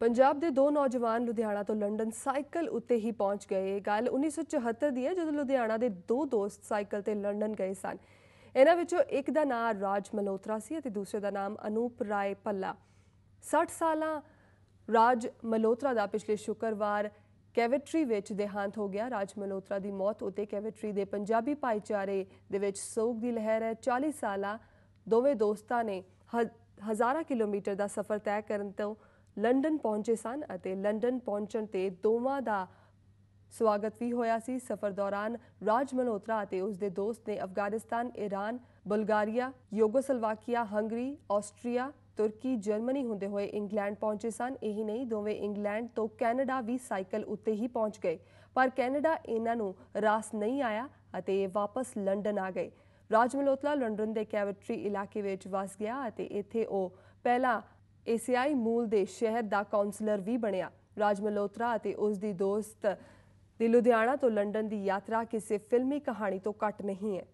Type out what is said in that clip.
ਪੰਜਾਬ ਦੇ ਦੋ ਨੌਜਵਾਨ ਲੁਧਿਆਣਾ ਤੋਂ ਲੰਡਨ ਸਾਈਕਲ ਉੱਤੇ ਹੀ ਪਹੁੰਚ ਗਏ। ਇਹ ਗੱਲ 1974 ਦੀ ਹੈ, ਜਦੋਂ ਲੁਧਿਆਣਾ ਦੇ ਦੋ ਦੋਸਤ ਸਾਈਕਲ ਤੇ ਲੰਡਨ ਗਏ ਸਨ। ਇਹਨਾਂ ਵਿੱਚੋਂ ਇੱਕ ਦਾ ਨਾਮ ਰਾਜ ਮਲਹੋਤਰਾ ਸੀ ਅਤੇ ਦੂਸਰੇ ਦਾ ਨਾਮ ਅਨੂਪ ਰਾਏ ਪੱਲਾ 60 ਸਾਲਾਂ ਰਾਜ ਮਲਹੋਤਰਾ ਦਾ ਪਿਛਲੇ ਸ਼ੁੱਕਰਵਾਰ ਕੈਵਿਟਰੀ ਵਿੱਚ ਦੇਹਾਂਤ ਹੋ ਗਿਆ। ਰਾਜ ਮਲਹੋਤਰਾ ਦੀ ਮੌਤ ਉਤੇ ਕੈਵਿਟਰੀ ਦੇ ਪੰਜਾਬੀ ਭਾਈਚਾਰੇ ਦੇ ਵਿੱਚ ਸੋਗ ਦੀ ਲਹਿਰ ਹੈ। 40 ਸਾਲਾਂ ਦੋਵੇਂ ਦੋਸਤਾਂ ਨੇ ਹਜ਼ਾਰਾਂ ਕਿਲੋਮੀਟਰ ਦਾ ਸਫ਼ਰ ਤੈਅ ਕਰਨ ਤੋਂ ਲੰਡਨ ਪਹੁੰਚੇ ਸਨ ਅਤੇ ਲੰਡਨ ਪਹੁੰਚਣ ਤੇ ਦੋਵਾਂ ਦਾ ਸਵਾਗਤ ਵੀ ਹੋਇਆ ਸੀ। ਸਫ਼ਰ ਦੌਰਾਨ ਰਾਜ ਮਲਹੋਤਰਾ ਅਤੇ ਉਸ ਦੇ ਦੋਸਤ ਨੇ Afghanistan Iran Bulgaria, Yugoslavia, Hungary, Austria, ਤੁਰਕੀ, ਜਰਮਨੀ ਹੁੰਦੇ ਹੋਏ ਇੰਗਲੈਂਡ ਪਹੁੰਚੇ ਸਨ। ਇਹੀ ਨਹੀਂ, ਦੋਵੇਂ ਇੰਗਲੈਂਡ ਤੋਂ ਕੈਨੇਡਾ ਵੀ ਸਾਈਕਲ ਉੱਤੇ ਹੀ ਪਹੁੰਚ ਗਏ। ਪਰ ਕੈਨੇਡਾ ਇਹਨਾਂ ਨੂੰ ਰਾਸ ਨਹੀਂ ਆਇਆ ਅਤੇ ਵਾਪਸ ਲੰਡਨ ਆ ਗਏ। ਰਾਜ ਮਲਹੋਤਰਾ ਲੰਡਨ ਦੇ ਕੈਵਟਰੀ ਇਲਾਕੇ ਵਿੱਚ ਵਸ ਗਿਆ ਅਤੇ ਇੱਥੇ ਉਹ ਪਹਿਲਾ ਏਸੀਆਈ ਮੂਲ ਦੇ ਸ਼ਹਿਰ ਦਾ ਕਾਉਂਸਲਰ ਵੀ ਬਣਿਆ। ਰਾਜ ਮਲਹੋਤਰਾ ਅਤੇ ਉਸ ਦੀ ਦੋਸਤ ਦੀ ਲੁਧਿਆਣਾ ਤੋਂ ਲੰਡਨ ਦੀ ਯਾਤਰਾ ਕਿਸੇ ਫਿਲਮੀ ਕਹਾਣੀ ਤੋਂ ਘੱਟ ਨਹੀਂ ਹੈ।